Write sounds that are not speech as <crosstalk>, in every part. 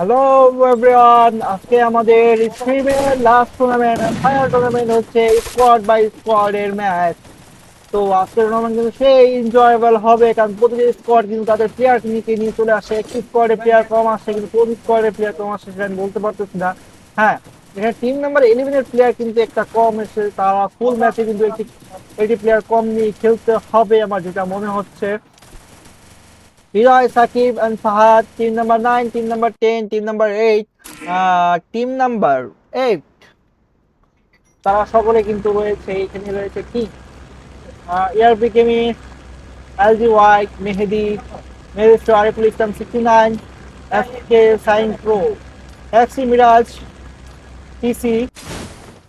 Hello everyone আজকে আমাদের স্ট্রিমের লাস্ট টুর্নামেন্ট ফাইনাল টুর্নামেন্ট হচ্ছে স্কোয়াড বাই স্কোয়াড এর ম্যাচ তো আজকের টুর্নামেন্ট কিন্তু সেই এনজয়েবল হবে, কারণ প্রতিটি স্কোয়াড কিন্তু তাদের প্লেয়ার নিয়ে নিয়ে চলে আসে। একটি স্কোয়াডে প্লেয়ার কম আসে, কিন্তু প্রতি স্কোয়াডে প্লেয়ার কম আসে সেটা আমি বলতে পারতেছি না। হ্যাঁ এখানে টিম নাম্বার ইলেভেনের প্লেয়ার কিন্তু একটা কম এসে, তারা ফুল ম্যাচে কিন্তু একটি একটি প্লেয়ার কম নিয়ে খেলতে হবে আমার যেটা মনে হচ্ছে। Hiroy, Sakib, and Fahad, team number 9, team number 10, team number 8, uh, team number 8 তারা সকলে কিন্তু রয়েছে এখানে রয়েছে কি ইয়ারবি কেমি LG white Mehedi Mehedi Ariful Islam sixty nine S K sign pro এক্সি Miraj TC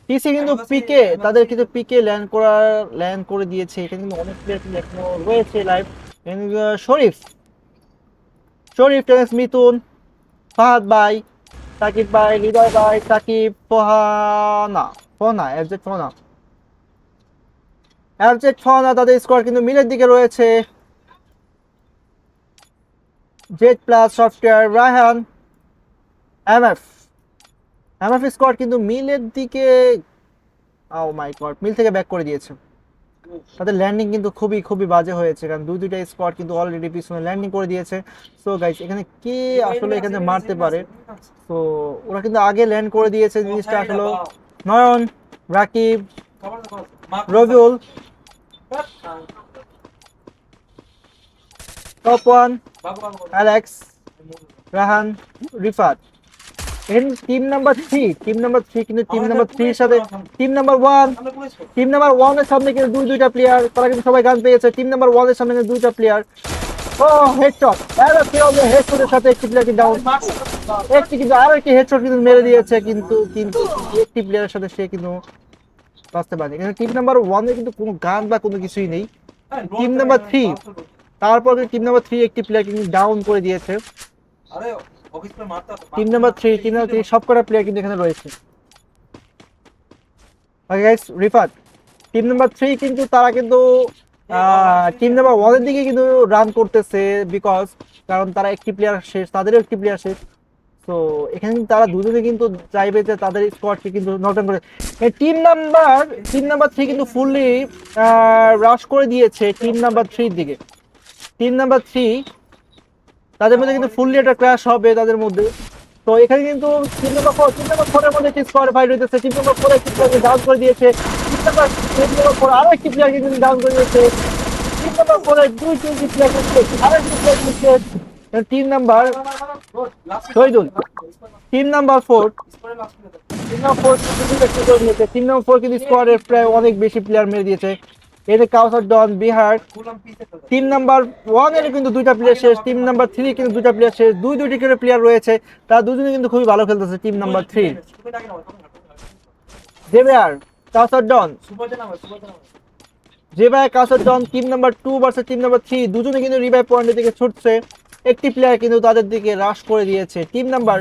TC কিন্তু পিকে তাদের কিন্তু পিকে ল্যান্ড করার ল্যান্ড করে দিয়েছে এখানে কিন্তু অনেক প্লেয়ার কিন্তু এখনও রয়েছে লাইভ শরীফ শরীফ টেনিস মিতুন ফাহাদ ভাই সাকিব ভাই হৃদয় ভাই সাকিব ফহানা ফোনা এফজেড ফোনা এফজেড ফোনা তাদের স্কোয়ার কিন্তু মিলের দিকে রয়েছে। Z plus software Raihan MF MF square কিন্তু মিলের দিকে ও মাই গড মিল থেকে ব্যাক করে দিয়েছে। তাদের ল্যান্ডিং কিন্তু খুবই খুবই বাজে হয়েছে কারণ দুই দুইটা স্কোয়াড কিন্তু অলরেডি পিছনে ল্যান্ডিং করে দিয়েছে। সো গাইস এখানে কে আসলে এখানে মারতে পারে? তো ওরা কিন্তু আগে ল্যান্ড করে দিয়েছে জিনিসটা আসলে। Nayan Rakib Rabiul top one Alex Rahan Rifat. এখানে team number three team number three কিন্তু টিম নাম্বার থ্রির সাথে team number one team number ওয়ানের সামনে কিন্তু দুই দুইটা প্লেয়ার তারা কিন্তু সবাই গান পেয়েছে। টিম নাম্বার ওয়ানের সামনে কিন্তু দুইটা প্লেয়ার ও হেডশট আরও কেউ হেডশটের সাথে একটি প্লেয়ার কিন্তু ডাউন একটি কিন্তু আরও একটি হেডশট কিন্তু মেরে দিয়েছে কিন্তু কিন্তু একটি প্লেয়ারের সাথে সে কিন্তু বাঁচতে পারেনি। এখানে টিম নাম্বার ওয়ানে কিন্তু কোনো গান বা কোনো কিছুই নেই। টিম নাম্বার থ্রি তারপর টিম নাম্বার থ্রি একটি প্লেয়ার কিন্তু ডাউন করে দিয়েছে। Team number three team number three সব কটা প্লেয়ার কিন্তু এখানে রয়েছে। Okay guys Rifat team number three কিন্তু তারা কিন্তু টিম নাম্বার ওয়ানের দিকে কিন্তু রান করতেছে বিকজ কারণ তারা একটি প্লেয়ার শেষ তাদেরও একটি প্লেয়ার শেষ। তো এখানে তারা দুজনে কিন্তু চাইবে যে তাদের স্কোয়াডকে কিন্তু নকডাউন করে। Team number team number three কিন্তু ফুললি রাশ করে দিয়েছে টিম নাম্বার থ্রির দিকে। টিম নাম্বার থ্রি তাদের মধ্যে কিন্তু ফুললি একটা ক্র্যাশ হবে তাদের মধ্যে। তো এখানে কিন্তু তিন নম্বর তিন মধ্যে তিন নম্বর করে দিয়েছে। নম্বর ফোর আরও একটি কিন্তু করে দিয়েছে। নম্বর দুই তিনটি প্লেয়ার প্লেয়ার তিন তিন তিন নম্বর তিন নম্বর কিন্তু প্রায় অনেক বেশি প্লেয়ার মেরে দিয়েছে। এতে Kausar don, Bihar team number ওয়ানের কিন্তু দুইটা প্লেয়ার শেষ টিম নাম্বার থ্রি কিন্তু দুইটা প্লেয়ার শেষ, দুই দুইটি করে প্লেয়ার রয়েছে, তারা দুজনে কিন্তু খুবই ভালো খেলতেছে team number three JBR Kausar don. JBR Kausar don team number two versus team number three দুজনে কিন্তু রিভাইভ পয়েন্টের দিকে ছুটছে। একটি প্লেয়ার কিন্তু তাদের দিকে রাশ করে দিয়েছে টিম নাম্বার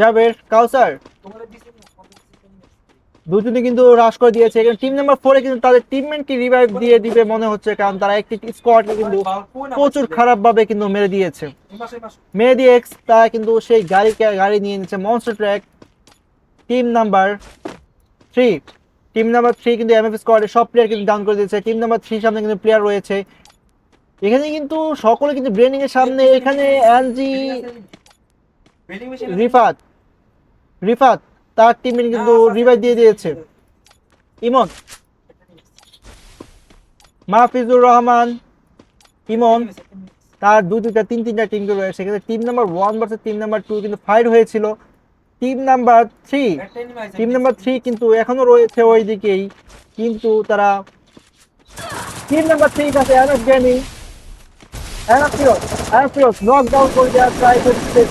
জাবের কাউসার। দুজনে কিন্তু হ্রাস করে দিয়েছে। এখানে টিম নাম্বার ফোরে কিন্তু তাদের টিমমেটকে রিভাইভ দিয়ে দিবে মনে হচ্ছে কারণ তারা একটি স্কোয়াডকে কিন্তু প্রচুর খারাপ ভাবে কিন্তু মেরে দিয়েছে। মেহেদি এক্স তারা কিন্তু সেই গাড়িকে গাড়ি নিয়ে নিচ্ছে monster track team number three team number three কিন্তু এমএফ স্কোয়াডের সব প্লেয়ার কিন্তু ডাউন করে দিয়েছে। টিম নাম্বার থ্রি সামনে কিন্তু প্লেয়ার রয়েছে। এখানে কিন্তু সকলে কিন্তু ব্রেনিং এর সামনে এখানে এনজি রিফাত রিফাত তার টিমে কিন্তু রিভাইভ দিয়ে দিয়েছে। ইমন। মাহফিজুর রহমান ইমন তার দু দুটা তিন তিনটা টিম রয়েছে। সেখানে team number one versus team number two কিন্তু ফাইট হয়েছিল। Team number three team number three কিন্তু এখনও রয়েছে ওই দিকেই কিন্তু তারা টিম নাম্বার থ্রি কাছে NF gaming NF Firoz knock down করে দেওয়ার ট্রাই করছে।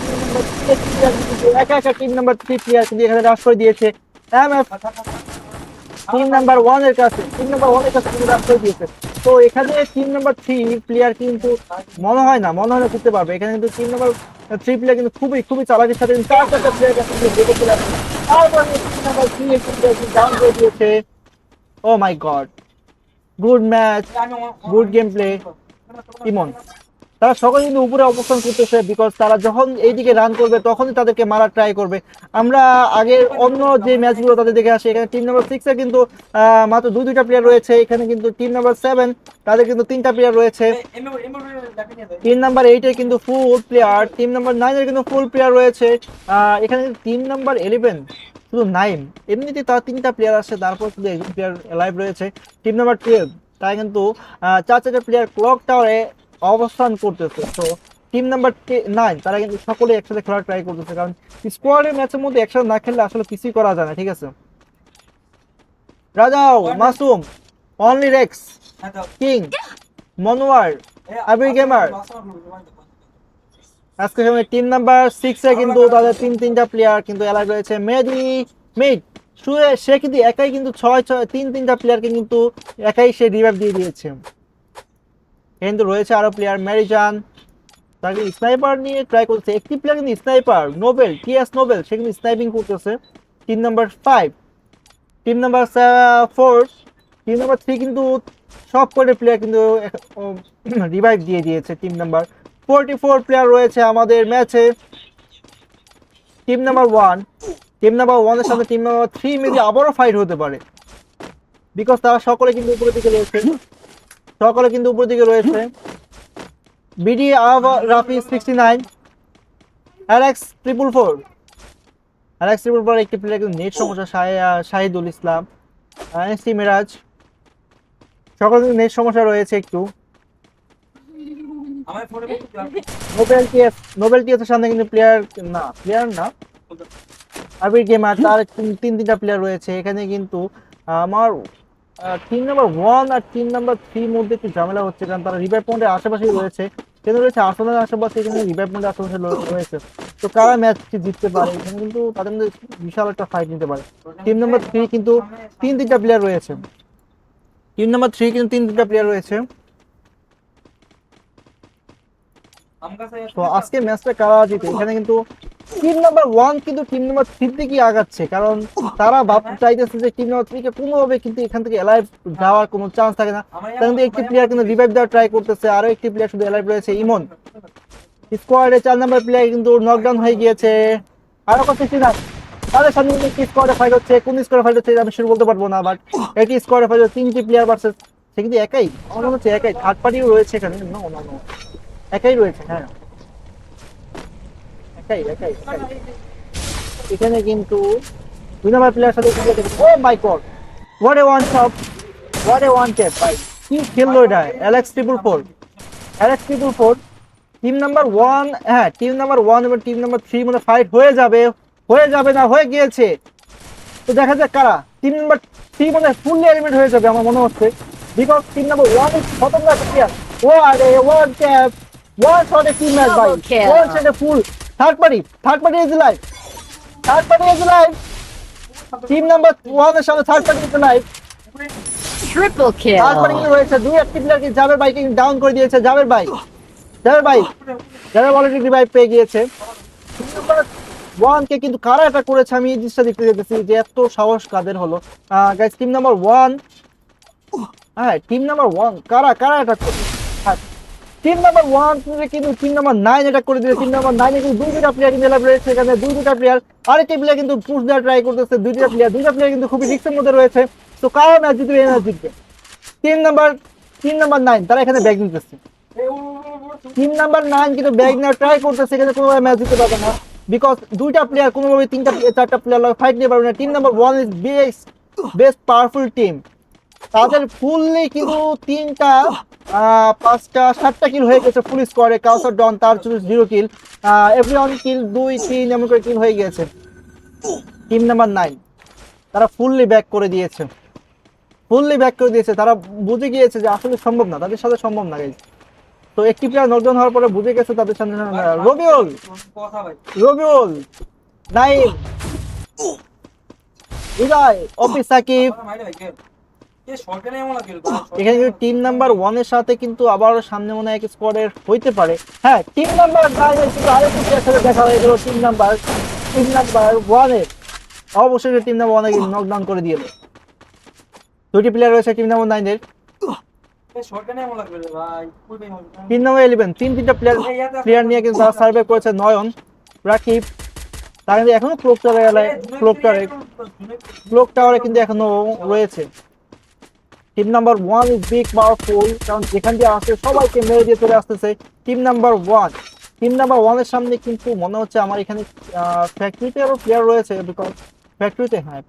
একা একা টিম নাম্বার থ্রি প্লেয়ার কিন্তু এখানে রাশ করে দিয়েছে। এমএফ টিম নাম্বার ওয়ানের কাছে টিম নাম্বার ওয়ানের কাছে কিন্তু রাশ করে দিয়েছে। তো এখানে টিম নাম্বার থ্রি প্লেয়ার কিন্তু মনে হয় না, মনে হয় না করতে পারবে। এখানে কিন্তু টিম নাম্বার থ্রি প্লেয়ার কিন্তু খুবই খুবই চালাকির সাথে চার চারটা প্লেয়ার কাছে তারপর টিম নাম্বার দিয়েছে। ও my god good match good game play Emon. তারা সকলে কিন্তু উপরে অবস্থান করতেছে বিকজ তারা যখন এইদিকে রান করবে তখনই তাদেরকে মারা ট্রাই করবে। আমরা আগের অন্য যে ম্যাচগুলো তাদের দেখে আসি এখানে টিম নাম্বার সিক্সে কিন্তু মাত্র দুই দুইটা প্লেয়ার রয়েছে। এখানে কিন্তু টিম নাম্বার সেভেন তাদের কিন্তু তিনটা প্লেয়ার রয়েছে। টিম নাম্বার এইটে কিন্তু ফুল প্লেয়ার টিম নাম্বার নাইনের কিন্তু ফুল প্লেয়ার রয়েছে। আহ, এখানে টিম নাম্বার ইলেভেন শুধু নাইন এমনিতে তার তিনটা প্লেয়ার আছে তারপর শুধু একজন প্লেয়ার লাইভ রয়েছে। টিম নাম্বার টুয়েলভ তাই কিন্তু আহ, চার চারটে প্লেয়ার ক্লক টাওয়ারে অবস্থান করতেছে। তো টিম নাম্বার নাইন তারা কিন্তু সকলে একসাথে খেলার ট্রাই করতেছে। কারণ স্কোয়াডের ম্যাচের মধ্যে একসাথে না খেললে আসলে কিছুই করা যায় না ঠিক আছে? রাজাও Masum only rex king Monowar Abir gamer আজকে সময় টিম নাম্বার সিক্সে কিন্তু তাদের তিন তিনটা প্লেয়ার কিন্তু এলাকা রয়েছে। মেহেদি মিট শুয়ে সে কিন্তু একাই কিন্তু ছয় ছয় তিন তিনটা প্লেয়ারকে কিন্তু একাই সে রিভাইভ দিয়ে দিয়েছে। কিন্তু রয়েছে আরও প্লেয়ার ম্যারিজান তাকে স্নাইপার নিয়ে ট্রাই করছে। একটি প্লেয়ার কিন্তু স্নাইপার নোবেল টিএস নোবেল সে কিন্তু স্নাইপিং করতেছে। Team number five team number four team number three কিন্তু সব কটা প্লেয়ার কিন্তু রিভাইভ <clears throat> দিয়ে দিয়েছে team number forty four player রয়েছে আমাদের ম্যাচে team number one team number ওয়ানের সাথে টিম নাম্বার থ্রি মেবি আবারও ফাইট হতে পারে। বিকজ তারা সকলে কিন্তু উপরের দিকে রয়েছে। সকলে কিন্তু উপর দিকে রয়েছে। বিডি আবা Rafi sixty nine Alex triple four Alex triple four একটি প্লেয়ার কিন্তু নেট সমস্যা শাহিদুল ইসলাম এনএসটি মিরাজ। সকল কিন্তু নেট সমস্যা রয়েছে একটু। নোবেল টিএস নোবেল টিএস সামনে কিন্তু প্লেয়ার না প্লেয়ার না। আবির গেমার তার তিন তিনটা প্লেয়ার রয়েছে। এখানে কিন্তু আমার টিম নাম্বার ওয়ান আর টিম নাম্বার থ্রির মধ্যে একটু ঝামেলা হচ্ছে, কারণ তারা রিভাইভ পয়েন্টের আশেপাশেই রয়েছে। কিন্তু রয়েছে আর্সেনালের আশেপাশে এখানে রিভাইভ পয়েন্টের আশেপাশে রয়েছে। তো কারা ম্যাচটি জিততে পারে? এখানে কিন্তু তাদের মধ্যে বিশাল একটা ফাইট নিতে পারে। টিম নাম্বার থ্রি কিন্তু তিন তিনটা প্লেয়ার রয়েছে। টিম নাম্বার থ্রি কিন্তু তিন তিনটা প্লেয়ার রয়েছে। তো আজকে ম্যাচটা কারা জিতে? এখানে কিন্তু টিম নাম্বার ওয়ান কিন্তু টিম নাম্বার থ্রির দিকে আগাচ্ছে কারণ তারা ভাবতে চাইতেছে যে টিম নাম্বার থ্রিকে কোনোভাবে কিন্তু এখান থেকে এলাইভ যাওয়ার কোনো চান্স থাকে না। তার কিন্তু একটি প্লেয়ার কিন্তু রিভাইভ দেওয়ার ট্রাই করতেছে আরও একটি প্লেয়ার শুধু এলাইভ রয়েছে ইমন। স্কোয়াডে চার নাম্বার প্লেয়ার কিন্তু নকডাউন হয়ে গিয়েছে। আরও সিক্সটি না তাদের সামনে কিন্তু একটি স্কোয়াডে ফাইট হচ্ছে। কোন স্কোয়াডে ফাইট হচ্ছে আমি শুরু বলতে পারব না বাট একটি স্কোয়াডে ফাইট হচ্ছে তিনটি প্লেয়ার ভার্সেস সে কিন্তু একাই? আমার মনে হচ্ছে একাই। থার্ড পার্টিও রয়েছে এখানে। না একাই রয়েছে হ্যাঁ। একাই একাই এখানে কিন্তু দুই নম্বর প্লেয়ার সাথে ও my god what a one shot what a one tap ভাই, কি খেললো এটা? Alex triple four Alex triple four team number one হ্যাঁ টিম নাম্বার ওয়ান এবং টিম নাম্বার থ্রি মধ্যে ফাইট হয়ে যাবে। হয়ে যাবে না, হয়ে গিয়েছে। তো দেখা যাক কারা? টিম নাম্বার থ্রি মধ্যে ফুললি এলিমেন্ট হয়ে যাবে, আমার মনে হচ্ছে। বিকজ টিম নাম্বার ওয়ান খতরনাক প্লেয়ার ও আরে ওয়ান ট্যাপ ওয়ান শটে টিম ম্যাচ ভাই। ওয়ান শটে full third party third party is live third party is live team number ওয়ানের সাথে third party is live Triple third party. রয়েছে। দুই একটি প্লেয়ারকে জাবের বাইকে ডাউন করে দিয়েছে। জাবের বাই জাবের বাই যারা অলরেডি রিভাইভ পেয়ে গিয়েছে। ওয়ানকে কিন্তু কারা এটা করেছে আমি এই জিনিসটা দেখতে যেতেছি যে এত সাহস কাদের হলো। গাইস টিম নাম্বার ওয়ান হ্যাঁ টিম নাম্বার ওয়ান কারা কারা এটা টিম নাম্বার ওয়ান কিন্তু টিম নাম্বার নাইন এটা করে দিয়েছে। টিম নাম্বার নাইনে কিন্তু দুই দুটা প্লেয়ার কিন্তু রয়েছে এখানে। দুই দুটা প্লেয়ার আরেকটি প্লেয়ার কিন্তু পুশ দেওয়ার ট্রাই করতেছে। দুই দুটা প্লেয়ার দুইটা প্লেয়ার কিন্তু খুবই রিক্সের মধ্যে রয়েছে। তো কারা ম্যাচ জিতবে ম্যাচ জিতবে। Team number team number nine তারা এখানে ব্যাগ নিতেছে। টিম নাম্বার নাইন কিন্তু ব্যাগ নেওয়ার ট্রাই করতেছে কিন্তু কোনোভাবে ম্যাচ দিতে পারবে না। বিকজ দুইটা প্লেয়ার কোনোভাবে তিনটা, চারটা প্লেয়ার ফাইট নিতে পারবে না। Team number one is best best powerful team তাদের ফুললি কিন্তু তিনটা পাঁচটা, সাতটা কিল হয়ে গেছে ফুল স্কোয়ারে কাউসার ডন তার জিরো কিল এভরি কিল দুই, তিন, এমন করে কিল হয়ে গেছে। টিম নাম্বার নাইন তারা ফুললি ব্যাক করে দিয়েছে। ফুললি ব্যাক করে দিয়েছে। তারা বুঝে গিয়েছে যে আসলে সম্ভব না, তাদের সাথে সম্ভব না, guys। তো একটি প্লেয়ার নকডাউন হওয়ার পরে বুঝে গেছে তাদের সামনে রবিউল! রবিউল! নাইম! হৃদয় অফিস সাকিব! এখানে কিন্তু টিম নাম্বার ওয়ানের সাথে কিন্তু আবার সামনে মনে হয় এক স্কোয়াডের হইতে পারে। হ্যাঁ টিম নাম্বার কিন্তু আরেকটি সাথে দেখা হয়ে গেল টিম নাম্বার টিম নাম্বার ওয়ানের অবশ্যই টিম নাম্বার ওয়ানে নকডাউন করে দিল দুটি প্লেয়ার রয়েছে টিম নাম্বার নাইনের তিন নম্বর ইলেভেন তিন তিনটা প্লেয়ার প্লেয়ার নিয়ে কিন্তু সার্ভে করেছে নয়ন রাকিব। তারা কিন্তু এখনও ক্লোক টাওয়ারে ক্লোক টাওয়ারে ক্লোক টাওয়ারে কিন্তু এখনও রয়েছে। Team number one is big powerful কারণ যেখান দিয়ে আসছে সবাইকে মেরে দিয়ে চলে আসতেছে। Team number one team number ওয়ানের সামনে কিন্তু মনে হচ্ছে আমার এখানে ফ্যাক্টরিতে আরও প্লেয়ার রয়েছে বিকজ ফ্যাক্টরিতে হ্যাঁ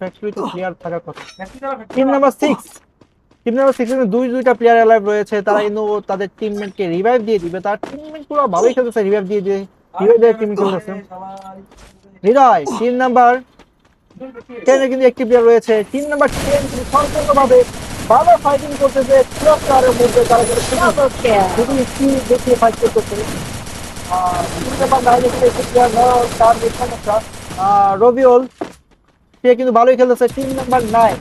ফ্যাক্টরিতে প্লেয়ার থাকার কথা। Team number six team number six দুই দুইটা প্লেয়ার অ্যালাইভ রয়েছে তারা কিন্তু তাদের টিমমেটকে রিভাইভ দিয়ে দিবে। তার টিমমেট পুরো ভালোই খেলতেছে রিভাইভ দিয়ে দিয়ে রিভাইভ দিয়ে টিম খেলতেছে। হৃদয় টিম নাম্বার টেনে কিন্তু একটি প্লেয়ার রয়েছে। টিম নাম্বার টেন সম্পূর্ণভাবে ভালো ফাইটিং করতেছে টাওয়ারের মধ্যে তারা kill. দেখিয়ে ফাইট করতেছে। রবিউল সে কিন্তু ভালোই খেলতেছে। Team number nine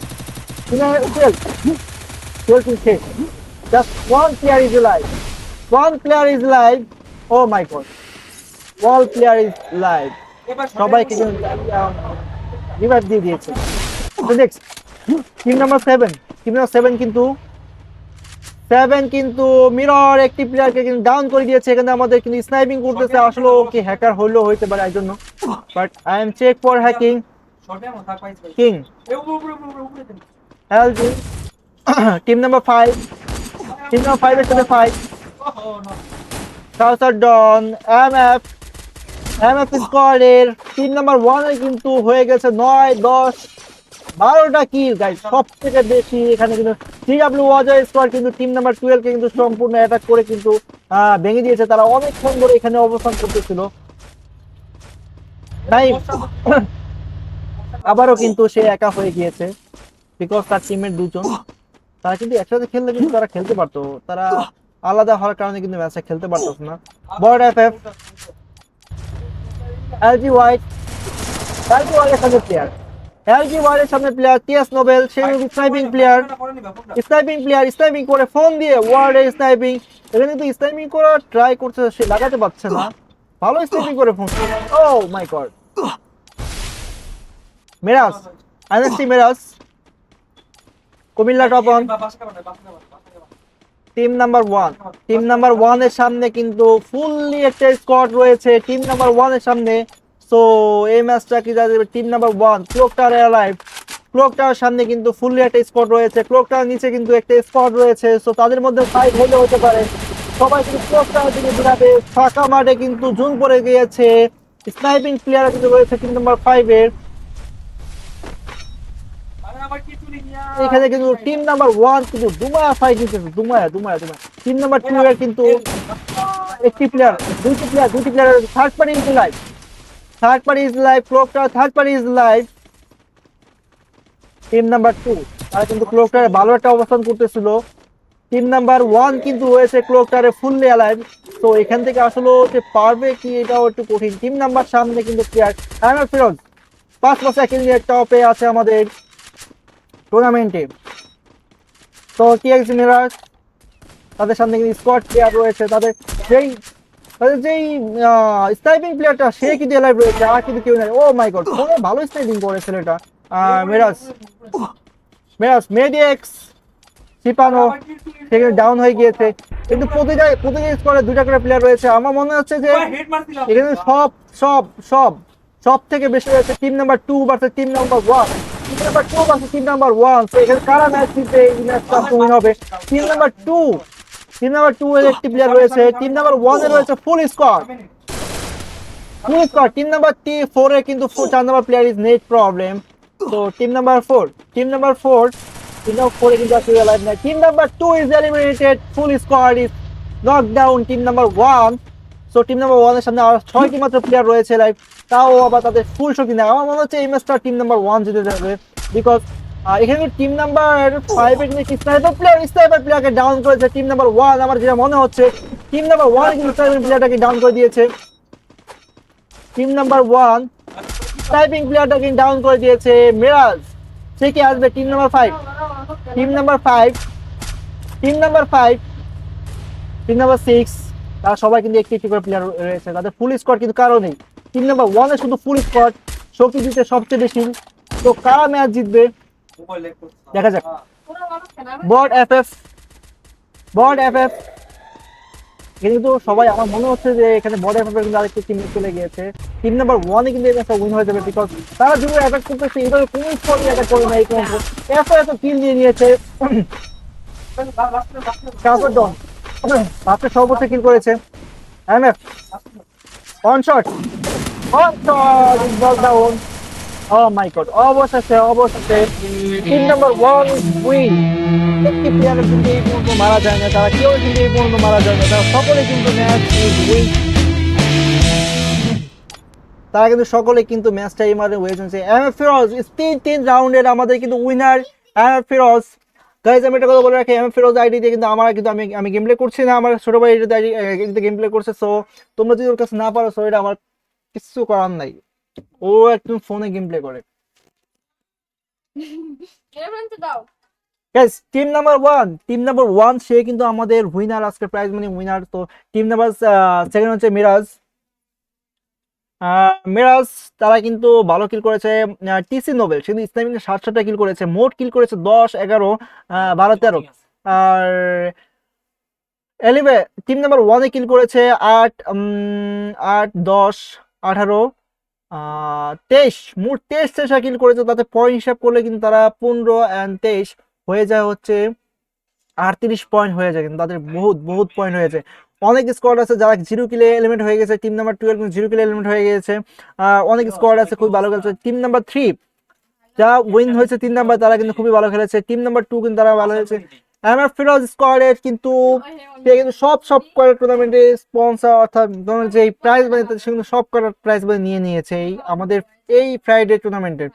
just one player is live one player is live oh my god all player is live সবাইকে রিভাইভ দিয়ে দিয়েছে। Next team number seven team number seven কিন্তু সেভেন কিন্তু মিরর একটি প্লেয়ারকে কিন্তু ডাউন করে দিয়েছে। এখানে আমাদের কিন্তু স্নাইপিং করতেছে। আসলে ও কি হ্যাকার হলেও হইতে পারে এই জন্য but I am check for hacking king LG team number five team number ফাইভের সাথে five সাউসার Don M F M F স্কোয়াডের team number ওয়ানে কিন্তু হয়ে গেছে নয়, দশ, বারোটা কিল গাইজ সব থেকে বেশি এখানে কিন্তু ওয়াজার স্কোয়াড কিন্তু টিম নাম্বার কিন্তু সম্পূর্ণ অ্যাটাক করে কিন্তু ভেঙে দিয়েছে। তারা অনেকক্ষণ ধরে এখানে অবস্থান করতেছিল। আবারও কিন্তু সে একা হয়ে গিয়েছে বিকজ তার টিমের দুজন। তারা কিন্তু একসাথে খেললে কিন্তু তারা খেলতে পারতো। তারা আলাদা হওয়ার কারণে কিন্তু ম্যাচটা খেলতে পারতো না। বড় F F LG white LG হোয়াইটের সামনে প্লেয়ার এলজি হোয়াইটের সামনে প্লেয়ার টিএস নোবেল সে sniping player sniping player sniping করে ফোন দিয়ে ওয়ার্ডে স্নাইপিং এখানে কিন্তু স্নাইপিং করার ট্রাই করছে সে লাগাতে পারছে না। ভালো স্নাইপিং করে phone oh my god Meraj INST Meraj Comilla top on team number one team number ওয়ানের সামনে কিন্তু ফুললি একটা স্কোয়াড রয়েছে। টিম নাম্বার ওয়ানের সামনে সো এই ম্যাচটা কি যাবে? Team number one clock tower alive clock tower সামনে কিন্তু ফুললি একটা স্কোয়াড রয়েছে। ক্লোক টাওয়ার নিচে কিন্তু একটা স্কোয়াড রয়েছে সো তাদের মধ্যে ফাইট হলে হতে পারে। সবাই কিন্তু ক্লোক টাওয়ার দিকে বিলাবে ফাঁকা মাঠে কিন্তু জুন পড়ে গিয়েছে। স্নাইপিং প্লেয়ার কিন্তু রয়েছে টিম নাম্বার ফাইভ এর। এখানে কিন্তু টিম নাম্বার ওয়ান কিন্তু দুমায়া ফাইট নিতেছে দুমায়া দুমায়া দুমায়া। টিম নাম্বার টু এর কিন্তু একটি প্লেয়ার দুইটি প্লেয়ার দুইটি player third party is live third party is live ক্লোকটা third party is live team number two তারা কিন্তু ক্লোকটারে ভালো একটা অবস্থান করতেছিল। টিম নাম্বার ওয়ান কিন্তু রয়েছে ক্লোকটারে ফুললি অ্যালাইভ তো এখান থেকে আসলে যে পারবে কি এটাও একটু কঠিন। টিম নাম্বার সামনে কিন্তু প্লেয়ার ফিরোজ পাঁচ পাঁচ এক টপে আছে আমাদের। টুর্নামেন্টে। তো টিএক্স মিরাজ তাদের সামনে কিন্তু স্কোয়াড প্লেয়ার রয়েছে তাদের যেই তাদের যেই স্নাইপিং প্লেয়ারটা সে কিন্তু এলাইভ রয়েছে আর কিন্তু কেউ নেই। ও মাই গড কোনো ভালো স্নাইপিং করে ছেলেটা মিরাজ। মিরাজ মেডিএক্স সিপানো সেখানে ডাউন হয়ে গিয়েছে। কিন্তু প্রতিটা প্রতিটা স্কোয়াডে দুটা করে প্লেয়ার রয়েছে। আমার মনে হচ্ছে যে এখানে সব সব সব সব থেকে বেশি রয়েছে team number two versus team number one তো team number number one number সামনে আর ছয়টি মাত্র প্লেয়ার রয়েছে লাইভ তাও আবার তাদের ফুল শক্তি নেই। আমার মনে হচ্ছে এই ম্যাচটা টিম নাম্বার ওয়ান জিতে যাবে। বিকজ এখানে টিম নাম্বার ফাইভ এর স্নাইপার প্লেয়ার স্নাইপার প্লেয়ারকে ডাউন করেছে টিম নাম্বার ওয়ান আমার যেটা মনে হচ্ছে টিম নাম্বার ওয়ান কিন্তু স্নাইপার প্লেয়ারটাকে ডাউন করে দিয়েছে। টিম নাম্বার ওয়ান টাইপিং প্লেয়ারটাকে ডাউন করে দিয়েছে মিরাজ সে কি আসবে? Team number five team number five team number five team number six তারা সবাই কিন্তু একটি একটি করে প্লেয়ার রয়েছে। তাদের ফুল স্কোয়াড কিন্তু কারও নেই। টিম নাম্বার ওয়ানে শুধু ফুল স্কোয়াড শক্তি দিতে সবচেয়ে বেশি। তো কারা ম্যাচ জিতবে? দেখা যাক। বট এফ এফ বড এফ এফ কিন্তু সবাই, আমার মনে হচ্ছে যে এখানে বড এফ এফ কিন্তু আরেকটি টিম চলে গিয়েছে। টিম নাম্বার ওয়ানে কিন্তু এই ম্যাচটা উইন হয়ে যাবে বিকজ তারা যেভাবে অ্যাটাক করতেছে এভাবে কোনো স্কোর অ্যাটাক করবে না এই এফ কিল দিয়ে নিয়েছে। কাপড় সর্বোচ্চ কিল করেছে। MF on shot on shot down oh my god অবশেষে অবশেষে টিম নাম্বার ওয়ান উইন এই মারা যায় না তারা কেউ কিন্তু এই পর্যন্ত মারা যায় না, তারা সকলে কিন্তু ম্যাচ উইন তারা কিন্তু সকলে কিন্তু ম্যাচটা এই মারে এম এফ ফিরোজ তিন তিন রাউন্ডের আমাদের কিন্তু winner M F Firoz guys আমি একটা কথা বলে রাখি এম এফ ফিরোজ আইডি দিয়ে কিন্তু আমার কিন্তু আমি আমি গেম প্লে করছি না আমার ছোট ভাই আইডি আইডি গেম প্লে করছে সো তোমরা যদি ওর কাছে না পারো সো এটা আমার কিছু করার নাই। ও একদম ফোনে গেম প্লে করে। Guys team number one team number one সে কিন্তু আমাদের উইনার আজকে প্রাইজ মানি উইনার তো টিম নাম্বার সেকেন্ড হচ্ছে মিরাজ মিরাজ তারা কিন্তু ভালো কিল করেছে টিসি নোবেল কিন্তু ইসলামিক সাত সাতটা কিল করেছে মোট কিল করেছে দশ এগারো বারো তেরো। আর এলিভে টিম নাম্বার ওয়ানে কিল করেছে আট আট দশ আঠারো আহ, তেইশ। মোট তেইশ তেইশটা কিল করেছে তাতে পয়েন্ট হিসাব করলে কিন্তু তারা পনেরো অ্যান্ড তেইশ হয়ে যায় হচ্ছে আটত্রিশ পয়েন্ট হয়ে যায় কিন্তু তাদের বহুত বহুত পয়েন্ট হয়েছে অনেক স্কোয়াড আছে যারা জিরো কিলে এলিমেন্ট হয়ে গেছে। টিম নাম্বার টুয়েলভ জিরো কিলে এলিমেন্ট হয়ে গেছে অনেক স্কোয়াড আছে খুব ভালো খেলছে। টিম নাম্বার থ্রি যা উইন হয়েছে তিন নাম্বার তারা কিন্তু খুবই ভালো খেলেছে। টিম নাম্বার টু কিন্তু তারা ভালো হয়েছে এমএফ ফিরোজ স্কোয়াডের কিন্তু সে কিন্তু সব সব কয়টা টুর্নামেন্টে স্পন্সর অর্থাৎ যে প্রাইজ বানিয়ে সে কিন্তু সব কয়টা প্রাইজ বানিয়ে নিয়ে নিয়েছে এই আমাদের এই ফ্রাইডে টুর্নামেন্টের